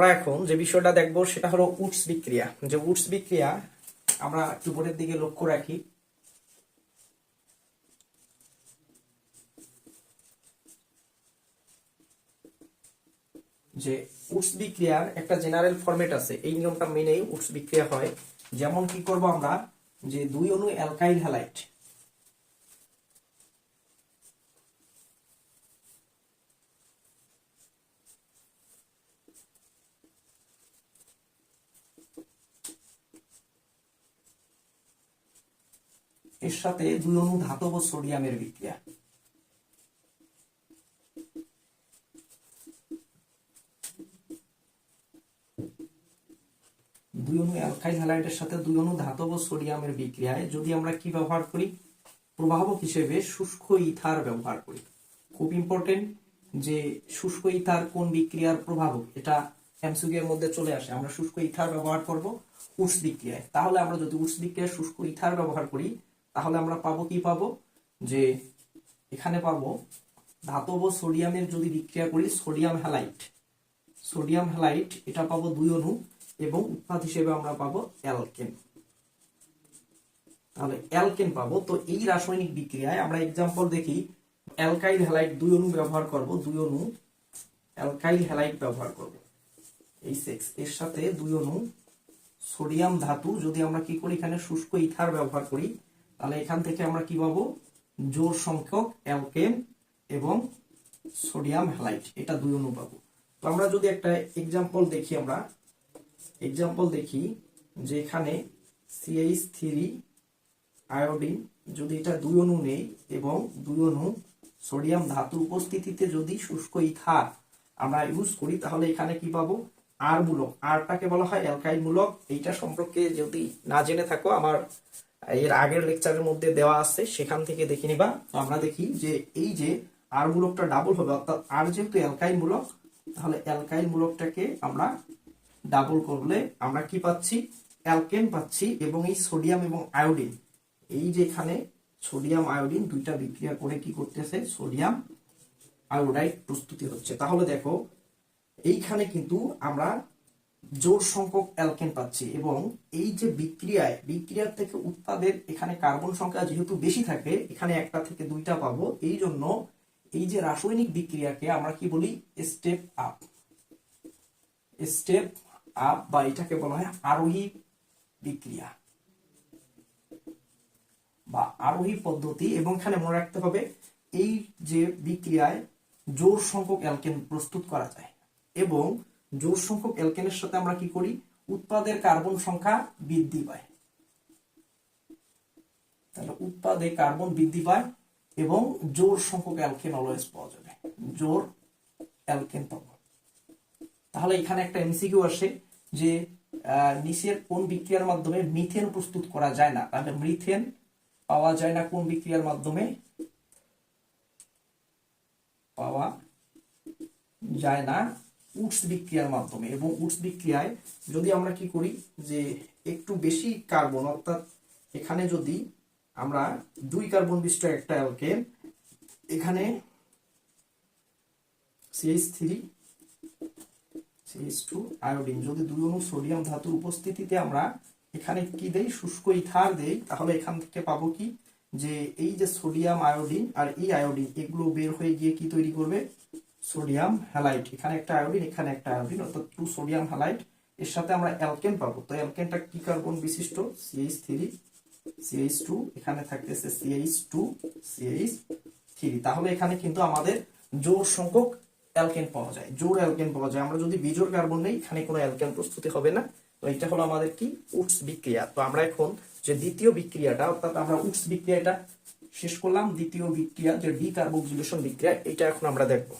আমরা এখন যে বিষয়টা দেখব সেটা হলো উটস বিক্রিয়া। যে উটস বিক্রিয়া আমরা একটু বোর্ডের দিকে লক্ষ্য রাখি। যে উটস বিক্রিয়ার একটা জেনারেল ফরম্যাট আছে। এই নিয়মটা মেনেই উটস বিক্রিয়া হয়। যেমন কি করব আমরা? যে দুই অণু অ্যালকাইল হ্যালাইট এর সাথে দুই অণু ধাতব সোডিয়ামের বিক্রিয়া। দুই অণু অ্যালকাইল হ্যালাইডের সাথে দুই অণু ধাতব সোডিয়ামের বিক্রিয়ায় যদি আমরা কি ব্যবহার করি? প্রভাবক হিসেবে শুষ্ক ইথার ব্যবহার করি। খুব ইম্পর্টেন্ট যে শুষ্ক ইথার কোন বিক্রিয়ার প্রভাবক? এটা এমসিকিউ এর মধ্যে চলে আসে। আমরা শুষ্ক ইথার ব্যবহার করব উৎস বিক্রিয়ায়। তাহলে আমরা যদি উৎস বিক্রিয়ায় শুষ্ক ইথার ব্যবহার করি তাহলে আমরা পাবো কি পাবো? যে এখানে পাবো, ধাতব সোডিয়ামের যদি বিক্রিয়া করি, সোডিয়াম হ্যালাইট সোডিয়াম হ্যালাইট এটা পাবো দুই অণু এবং উৎপাদ হিসেবে আমরা পাবো অ্যালকেন। তাহলে অ্যালকেন পাবো। তো এই রাসায়নিক বিক্রিয়ায় আমরা এক্সাম্পল দেখি, অ্যালকাইল হ্যালাইট দুই অণু ব্যবহার করব, দুই অণু অ্যালকাইল হ্যালাইট ব্যবহার করব। এই সেক্স এর সাথে দুই অণু সোডিয়াম ধাতু, যদি আমরা কি করি এখানে শুষ্ক ইথার ব্যবহার করি তাহলে এখান থেকে আমরা কি পাবো? জোর সংখ্যক অ্যালকেন এবং সোডিয়াম হ্যালাইট, এটা দুই অণু পাবো। তো আমরা যদি একটা এক্সাম্পল দেখি আমরা। এক্সাম্পল দেখি যে এখানে সিএইচ থ্রি আয়োডিন যদি এটা দুই অণু নেই এবং দুই অনু সোডিয়াম ধাতুর উপস্থিতিতে যদি শুষ্ক ইথার আমরা ইউজ করি, তাহলে এখানে কি পাবো? আর মূলক। আরটাকে বলা হয় অ্যালকাইল মূলক। এইটা সম্পর্কে যদি না জেনে থাকো, আমার এর আগের লেকচারের মধ্যে দেওয়া আছে, সেখান থেকে দেখে নিবা। আমরা দেখি যে এই যে আর মূলকটা ডাবল হবে, অর্থাৎ আর যেহেতু অ্যালকাইল মূলক, তাহলে অ্যালকাইল মূলকটাকে আমরা ডাবল করলে আমরা কি পাচ্ছি? অ্যালকেন পাচ্ছি এবং এই সোডিয়াম এবং আয়োডিন এই যে এখানে সোডিয়াম আয়োডিন দুইটা বিক্রিয়া করে কি করতেছে? সোডিয়াম আয়োডাইড প্রস্তুতি হচ্ছে। তাহলে দেখো, এইখানে কিন্তু আমরা জোর সংখ্যক অ্যালকেন পাচ্ছি এবং এই যে বিক্রিয়ায়, বিক্রিয়ার থেকে উৎপাদের এখানে কার্বন সংখ্যা যেহেতু বেশি থাকে, এখানে একটা থেকে দুইটা পাবো। এই জন্য এই যে রাসায়নিক বিক্রিয়াকে আমরা কি বলি? স্টেপ আপ স্টেপ আপ বা এটাকে বলা হয় আরোহী বিক্রিয়া বা আরোহী পদ্ধতি। এবং এখানে মনে রাখতে হবে, এই যে বিক্রিয়ায় জোর সংখ্যক অ্যালকেন প্রস্তুত করা যায় এবং জোর সংখ্যক অ্যালকেনের সাথে আমরা কি করি? উৎপাদের কার্বন সংখ্যা বৃদ্ধি পায়। তাহলে উৎপাদে কার্বন বৃদ্ধি পায় এবং জোর সংখ্যক অ্যালকেন অলওয়েজ পাওয়া যাবে। জোর অ্যালকেন তাহলে এখানে একটা এমসিকিউ আসে যে নিচের কোন বিক্রিয়ার মাধ্যমে মিথেন প্রস্তুত করা যায় না। তাহলে মিথেন পাওয়া যায় না কোন বিক্রিয়ার মাধ্যমে? পাওয়া যায় না। উৎস বিক্রিয়ার মাধ্যমে এবং উৎস বিক্রিয়ায় যদি আমরা কি করি যে একটু বেশি কার্বন, অর্থাৎ এখানে যদি আমরা দুই কার্বন বিশিষ্ট একটা অ্যালকেন, এখানে CH three CH two iodine, যদি দুই অণু সোডিয়াম ধাতুর উপস্থিতিতে আমরা এখানে কি দেই, শুষ্ক ইথার দেই, তাহলে এখান থেকে পাবো কি? যে এই যে সোডিয়াম, আয়োডিন আর এই আয়োডিন, এগুলো বের হয়ে গিয়ে কি তৈরি করবে? Sodium halide. এখানে একটা আয়োডিন, এখানে একটা আয়োডিন, অর্থাৎ টু সোডিয়াম হ্যালাইট এর সাথে আমরা অ্যালকেন পাবো। তো অ্যালকেনটা কি কার্বন বিশিষ্ট? সিএইচ থ্রি সিএইচ টু এখানে থাকতেছে সিএইচ টু সিএইচ থ্রি তাহলে এখানে কিন্তু আমাদের জোর সংখ্যক অ্যালকেন পাওয়া যায়। জোর অ্যালকেন পাওয়া যায়। আমরা যদি বিজোর কার্বন নেই, এখানে কোনো অ্যালকেন প্রস্তুতি হবে না। তো এটা হলো আমাদের কি? উৎস বিক্রিয়া। তো আমরা এখন যে দ্বিতীয় বিক্রিয়াটা, অর্থাৎ আমরা উৎস বিক্রিয়াটা শেষ করলাম। দ্বিতীয় বিক্রিয়া যে ডি কার্বোক্সিলেশন বিক্রিয়া, এটা এখন আমরা দেখব।